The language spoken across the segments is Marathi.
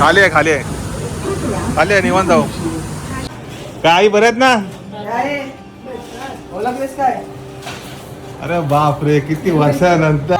खाली आहे खाली आहे. खाली आहे निवांत जाऊ. काही बरे आहेत ना? काय? अरे बाप रे किती वर्षानंतर.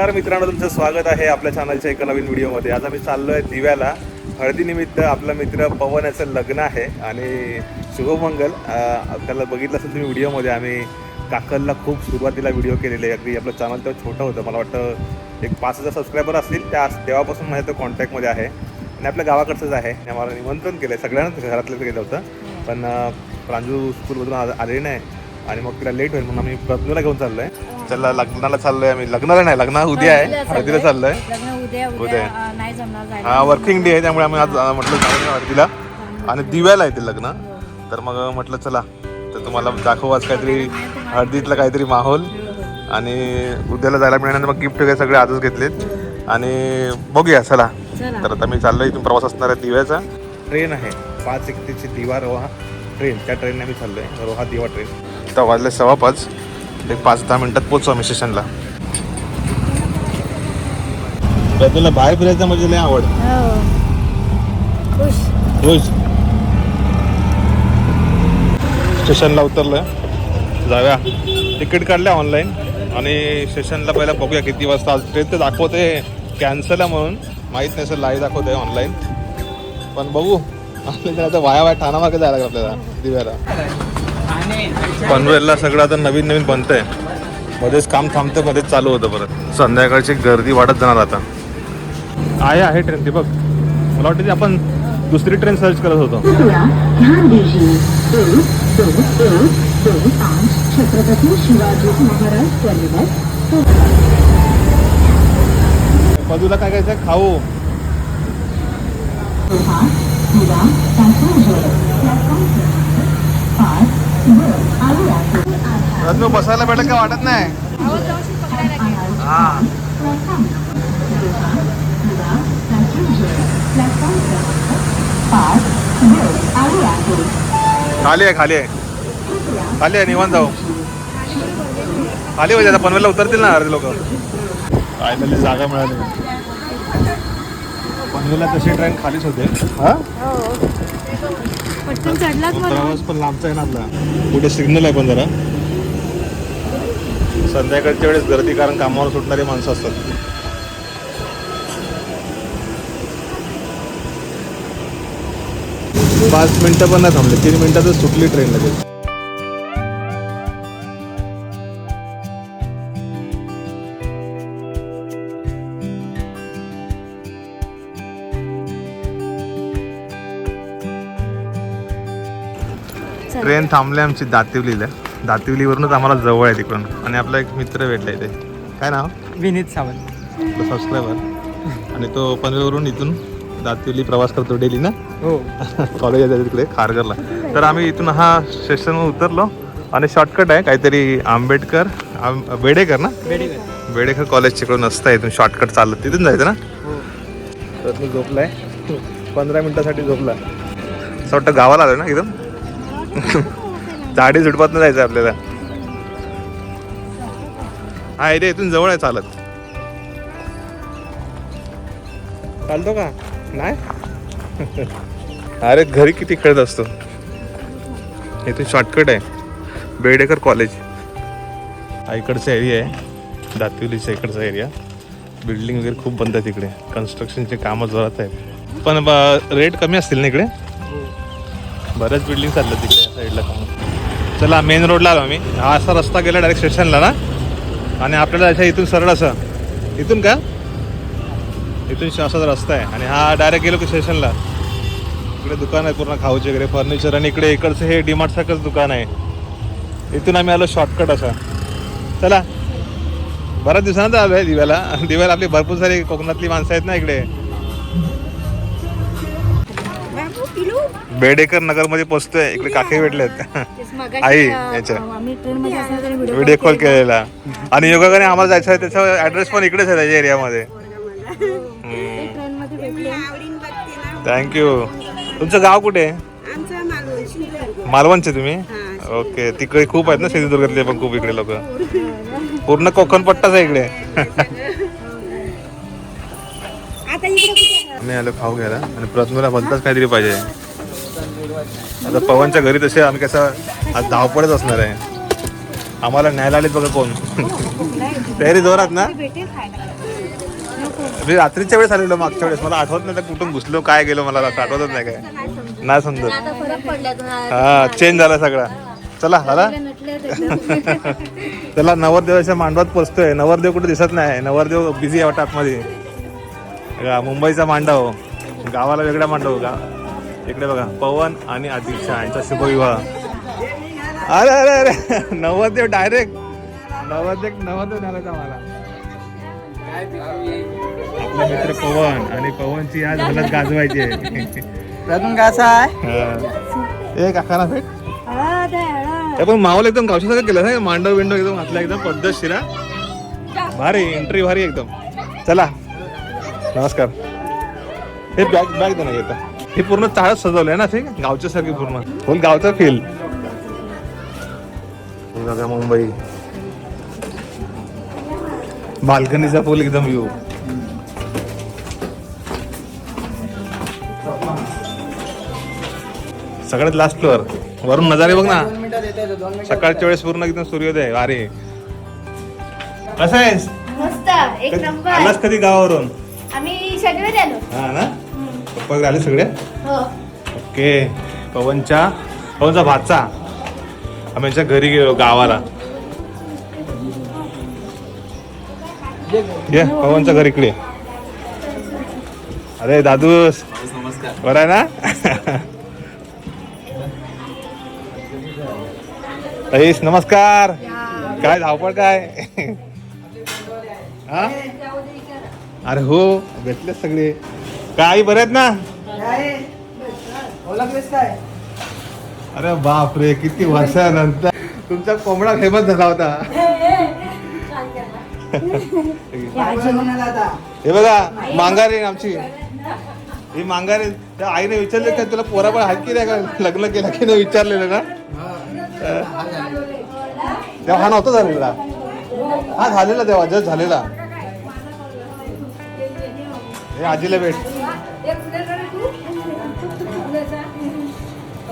नमस्कार मित्रांनो तुमचं स्वागत आहे आपल्या चॅनलच्या एका नवीन व्हिडिओमध्ये. आज आम्ही चाललो आहे दिव्याला हळदीनिमित्त आपला मित्र पवन याचं लग्न आहे आणि शुभमंगल अं, त्याला बघितलं असेल तुम्ही व्हिडिओमध्ये आम्ही काकलला खूप सुरुवातीला व्हिडिओ केलेले. अगदी आपलं चॅनल तेव्हा छोटं होतं. मला वाटतं एक पाच हजार सबस्क्रायबर असतील. त्या तेव्हापासून माझ्या तो कॉन्टॅक्टमध्ये आहे. आणि आपल्या गावाकडचंच आहे. आम्हाला निमंत्रण केलं आहे सगळ्यांनाच घरातलं केलं होतं. पण प्रांजू स्कूलमधून आलेली नाही. आणि मग तिला लेट होईल म्हणून आम्ही प्रज्ञूला घेऊन चाललो आहे चला लग्नाला चाललोय आम्ही. लग्नाला नाही लग्न उद्या आहे. हळदीला चाललोय. लग्न उद्या उद्या. उद्या अं, नाही जमणार जायला. हा वर्किंग डे आहे त्यामुळे आम्ही आज अं, म्हटलं जाऊया हळदीला. आणि दिव्याला येते लग्न. तर मग म्हटलं चला तर तुम्हाला दाखवू आज काहीतरी हळदीतला काहीतरी माहोल. आणि उद्याला जायला मिळणार मग गिफ्ट वगैरे सगळे आजच घेतलेत. आणि बघूया चला. चला. तर आता मी चाललोय इथून प्रवास असणार आहे दिव्याचा. ट्रेन आहे. पाच एकतीसची दिवा रोहा ट्रेन. त्या ट्रेनने मी चाललोय. रोहा दिवा ट्रेन. आता वाजले सव्वा पाच. एक पाच दहा मिनिटात पोचू आम्ही स्टेशनला. तुला बाहेर फिरायचं म्हणजे लय आवड. हो. खुश. स्टेशनला उतरलोय. जाऊया. तिकीट काढलं ऑनलाईन. आणि स्टेशनला पहिला बघूया किती वाजता आज ट्रेन तर दाखवते कॅन्सल आहे म्हणून. माहीत नाही सर लाईव्ह दाखवते ऑनलाईन पण बघू. आपल्याला आता वाया वाया ठाणामागे जायला लागलं आपल्याला. दिव्याला पनवेलला सगळं आता नवीन नवीन बनतंय. मध्येच काम थांबतं मध्येच चालू होतं परत. संध्याकाळची गर्दी वाढत जाणार आता. आहे आहे ट्रेन ती बघ. मला वाटतं ती आपण दुसरी ट्रेन सर्च करत होतो. बाजूला काय खायचं खाऊ. प्लेटफॉर्म रत्न बसायला भेटत का? वाटत नाही. हा. खाली आहे खाली आहे. खाली आहे निवांत जाऊ. खाली म्हणजे आता पनवेलला उतरतील ना अर्धे लोक. फायनली जागा मिळाली. पनवेलला तशी ट्रेन खालीच होते. हा? हो. पटकन प्रवास पण लांबचा आहे ना आपला. पुढे सिग्नल आहे पण जरा. संध्याकाळच्या वेळेस गर्दी कारण कामावर सुटणारी माणसं असतात. पाच मिनिटं पण नाही थांबले. तीन मिनिटातच सुटली ट्रेन लगेच. ट्रेन थांबली आमची दातिवलीला. दातिवलीवरूनच आम्हाला जवळ आहे तिकडून. आणि आपला एक मित्र भेटला इथे. काय नाव? विनीत सावंत. सबस्क्रायबर आणि तो पनवेलवरून इथून दातिवली प्रवास करतो डेली ना हो. कॉलेज आहे तिकडे खारघरला. तर आम्ही इथून हा स्टेशनवर उतरलो. आणि शॉर्टकट आहे काहीतरी आंबेडकर आम- बेडेकर ना? वेडीवर बेडेकर कॉलेज तिकडून असतं इथून शॉर्टकट चालत. तिथून जायचं ना? हो. तर मी झोपलाय. पंधरा मिनिटासाठी झोपला असं वाटतं गावाला आलं ना एकदम? झाडी झुडपात जायचं आपल्याला. हा इथे इथून जवळ आहे चालत. चालतो का? नाही? अरे घरी किती खेळत असतो? इथून शॉर्टकट आहे. बेडेकर कॉलेज हा इकडचा एरिया आहे. दातिवलीचा इकडचा एरिया बिल्डिंग वगैरे खूप बंद आहे तिकडे. कन्स्ट्रक्शनचे कामं जोरात आहेत. पण रेट कमी असतील ना इकडे? बऱ्याच बिल्डिंग चालल्या तिकडे या साईडला काम चला मेन रोडला आलो आम्ही. हा असा रस्ता गेला डायरेक्ट स्टेशनला ना. आणि आपल्याला अशा इथून सरळ असं. इथून का? इथून असाच रस्ता आहे. आणि हा डायरेक्ट गेलो की स्टेशनला इकडे दुकान आहे पूर्ण खाऊचे वगैरे फर्निचर आणि इकडे इकडचं हे डीमार्ट सारखंच दुकान आहे. इथून आम्ही आलो शॉर्टकट असा. चला. बऱ्याच दिवसानंतर आलो आहे दिव्याला. दिव्याला आपली भरपूर सारी कोकणातली माणसं आहेत ना इकडे. बेडेकर नगरमध्ये पोहोचतोय इकडे काके भेटलेत मगाशी, आई, याच्या. व्हिडिओ व्हिडिओ कॉल केलेला. आणि योगाने आम्हाला जायचं आहे त्याचा ऍड्रेस पण इकडेच आहे त्याच्या एरियामध्ये थँक्यू तुमचं गाव कुठे? आहे आमचा मालवण सिंधुदुर्ग मालवणचे तुम्ही? हा. ओके तिकडे खूप आहेत ना सिंधुदुर्गातले पण खूप इकडे लोक. पूर्ण कोकण पट्टाच आहे इकडे. आलो खाऊ घ्यायला आणि प्रथमेला भलताच काहीतरी पाहिजे. आता पवनच्या घरी तसे आम्ही कसं आज धावपळच असणार आहे. आम्हाला न्यायला आलेत बघा कोण. तयारी जोरात ना? मी रात्रीच्या वेळेस आलेलो मागच्या वेळेस. मला आठवत नाही तर कुठून घुसलो काय गेलो मला आठवतच नाही काय. नाही समजत. हा चेंज झाला सगळा. चला झाला? त्याला नवरदेवाच्या मांडवात पोचतोय. नवरदेव कुठे दिसत नाही. नवरदेव बिझी आहे वाटत आतमध्ये. मुंबईचा मांडव. गावाला वेगळा मांडव. गा इकडे बघा पवन आणि आदिक्षा यांचा शुभविवाह. अरे अरे अरे नवरदेव डायरेक्ट नवरदेव नवरदेव झाला मला? आपला मित्र पवन आणि पवनची आज हलत गाजवायची आहे. प्रथम कसा आहे? हा. ए काकाला भेट. हे पण माहोल एकदम गावच्या केलं ना मांडव बिंडव एकदम घातला एकदम पद्धतशीर. भारी एंट्री भारी एकदम. चला. नमस्कार. हे बॅग बॅग दे ना येतं हे पूर्ण चाळच सजवलंय ना ते गावच्या सारखी पूर्ण. फुल गावचा फील बघा मुंबई. बाल्कनीचा फुल एकदम व्ह्यू सगळ्यात लास्ट फ्लोअर वरून नजारे बघ ना. सकाळच्या वेळेस पूर्ण एकदम सूर्योदय. अरे कसं आहेस? मस्त. एक कधी- नंबर. आलास कधी गावावरून? आम्ही सगळे आलो. हा ना? पप्पा आले सगळे? हो. ओके. पवनच्या पवनचा भाचा आम्ही यांच्या घरी गेलो गावाला. ये पवनच्या घर इकडे. अरे दादूस बरं आहे ना? रईस नमस्कार. काय धावपळ काय? हा? अरे हो भेटले सगळे. काय बरे आहेत ना? काय? अरे बाप रे किती वर्षानंतर. तुमचा कोंबडा फेमस झाला होता. हे बघा मांगारी आमची. ही मांगारी त्या आईने विचारले का तुला पोराबाळ आहेत की नाही का? लग्न केलं की नाही विचारलेलं ना? तेव्हा हा नव्हता झालेला. हा झालेला तेव्हा जस्ट झालेला. हे आजीला भेट.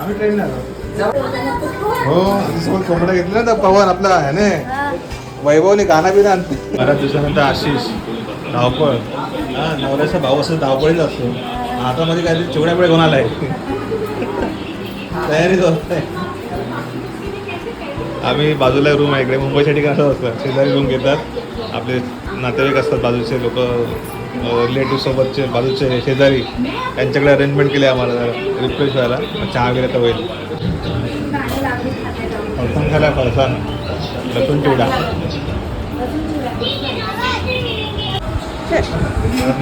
आम्ही ट्रेन हो सोबत कोंबडा घेतला ना पवन आपला ह्याने वैभवने गाणं बिना आणते बऱ्याच दिवसानंतर आशिष धावपळ. हा नवऱ्याचा भाऊ असं धावपळीच असतो. हातामध्ये काहीतरी चिवड्या पुढे घेऊन आलाय. तयारी होत आहे आम्ही बाजूला रूम आहे इकडे. मुंबईच्या ठिकाणी असं असतं. शेजारी रूम घेतात. आपले नातेवाईक असतात बाजूचे लोक. रिलेटिव्हसोबतचे बाजूचे शेजारी त्यांच्याकडे अरेंजमेंट केली आम्हाला रिफ्रेश व्हायला. चहा वगैरे तर होईल. फरसाण झाला फरसाण. लसूण चिवडा.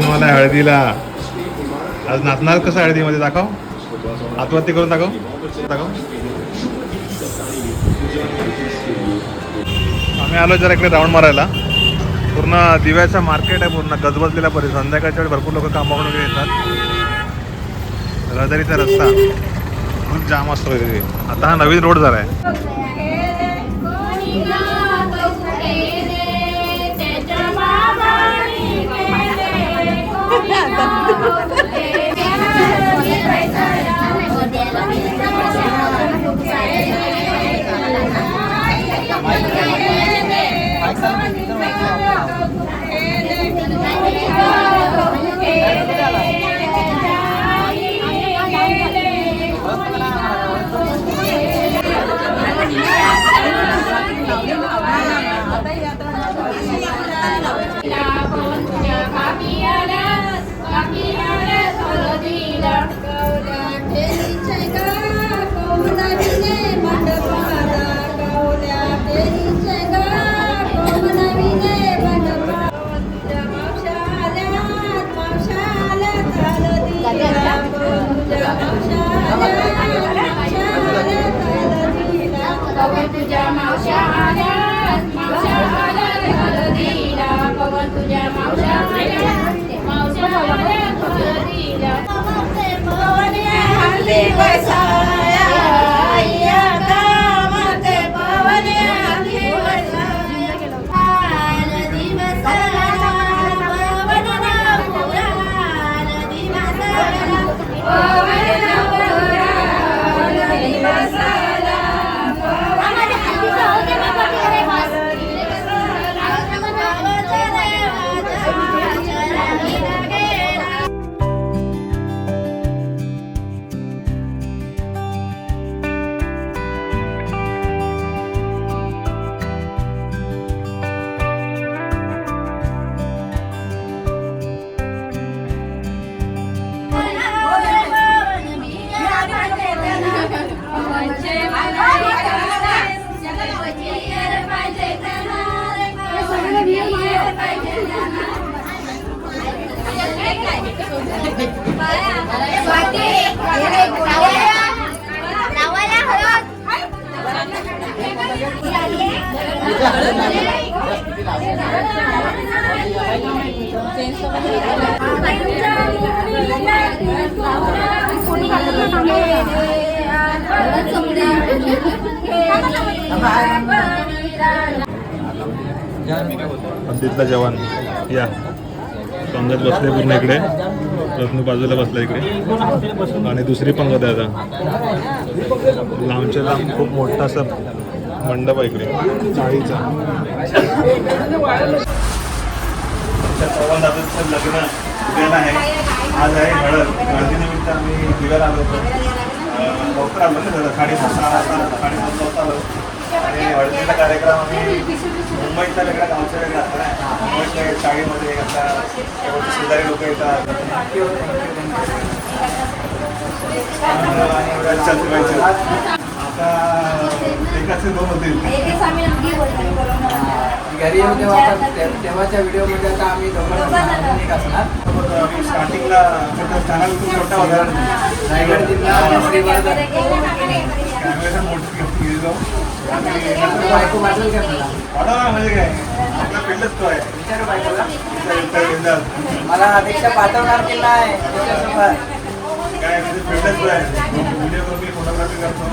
मला हळदीला. आज नाचणार कसं हळदीमध्ये दाखव. आत्महत्या करून दाखव. दाखव. आम्ही आलो जरा इकडे राऊंड मारायला. पूर्ण दिव्याचं मार्केट आहे पूर्ण गजबजलेला परिसर. संध्याकाळच्या वेळी भरपूर लोक कामावरून वगैरे येतात. रहदारीचा रस्ता. खूप जाम असतो आता हा नवीन रोड झाला आहे हद्दीतला जवान या. पंगत बसले पूर्ण इकडे. रत्नू बाजूला बसला इकडे. आणि दुसरी पंगत आहे आता. लांबच्या लांब खूप मोठा असा मंडप आहे इकडे. चाळीचा. आमच्या दादाचं लग्न उद्याला आहे. आज आहे हळद. हळदीनिमित्त आम्ही दिव्याला आलो होतो. लवकर आलो ना जरा साडेसात साडेसात वाजता आलो. आणि हळदीचा कार्यक्रम आम्ही मुंबईतला वेगळा गावचा वेगळा असतो ना मुंबईतल्या शाळेमध्ये आता शेजारी लोक येतात. आता एकाचे दोन होतील. घरी येऊ तेव्हा तेव्हाच्या व्हिडिओमध्ये आता आम्ही एक असणार. आम्ही स्टार्टिंगला छोटा होता रायगड जिल्हा मोठं गेलो म्हणजे काय आपला पिल्लच तो आहे मला अपेक्षा पाठवणार काय म्हणजे आहे व्हिडिओ मी फोटोग्राफी करतो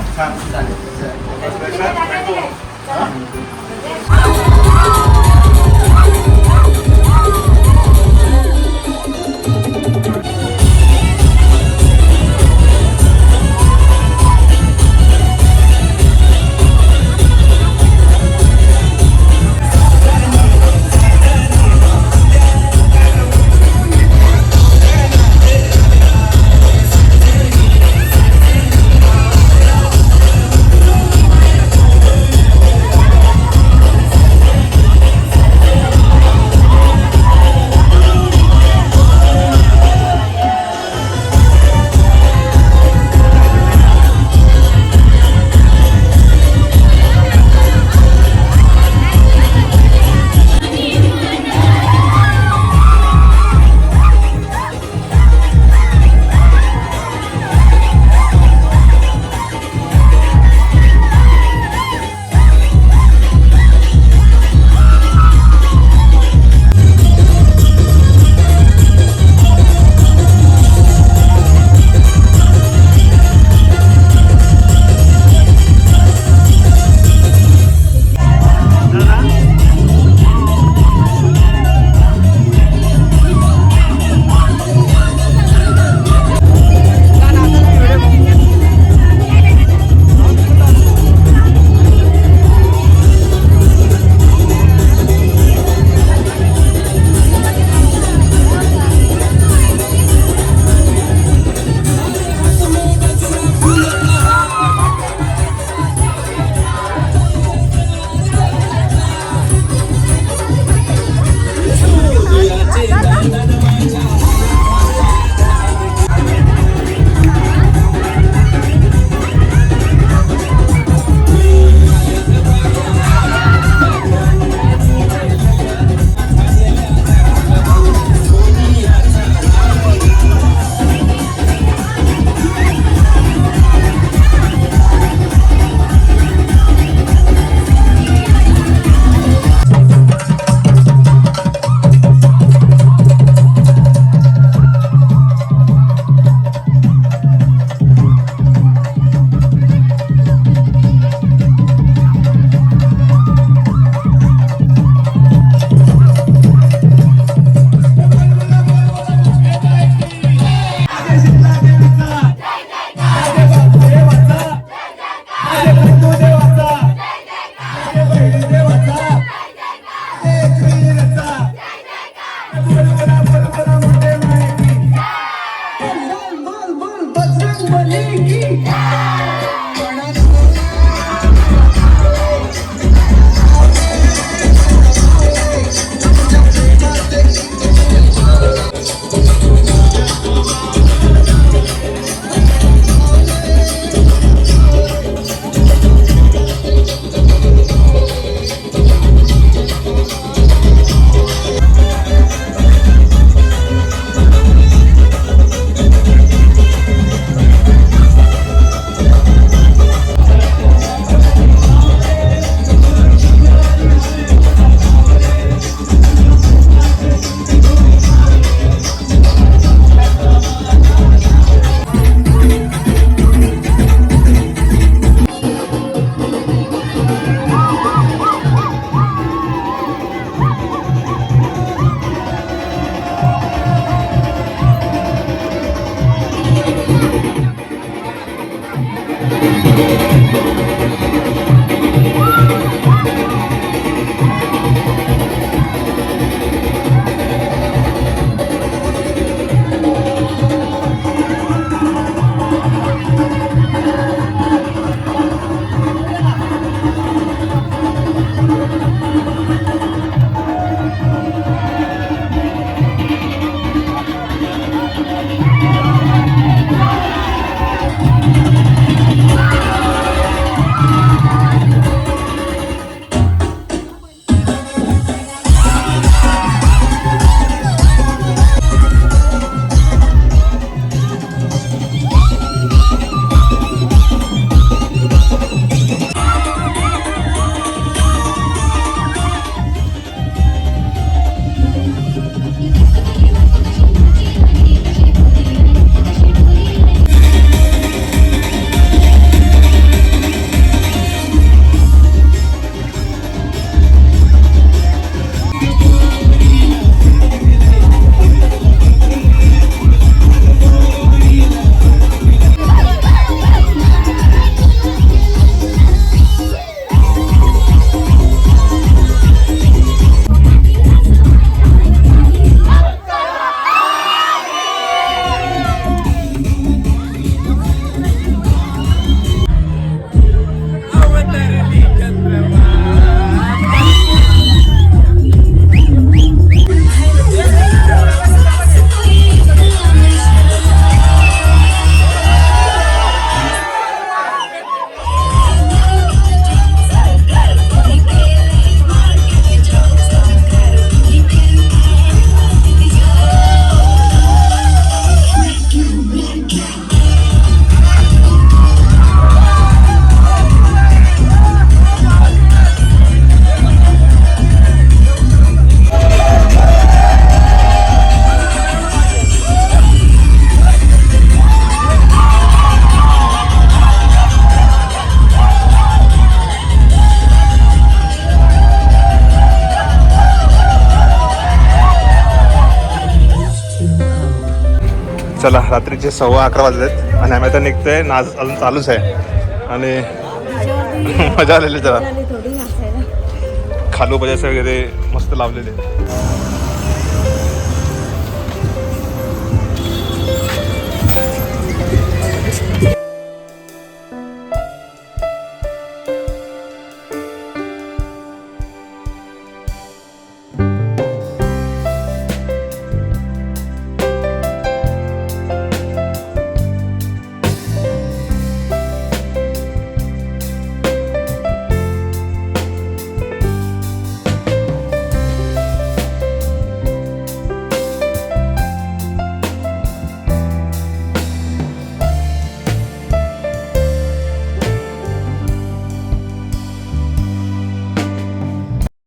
रात्रीचे सव्वा अकरा वाजलेत आणि आम्ही आता निघतोय नाच अजून चालूच आहे. आणि मजा आलेली जरा. खालू बजास वगैरे मस्त लावलेले.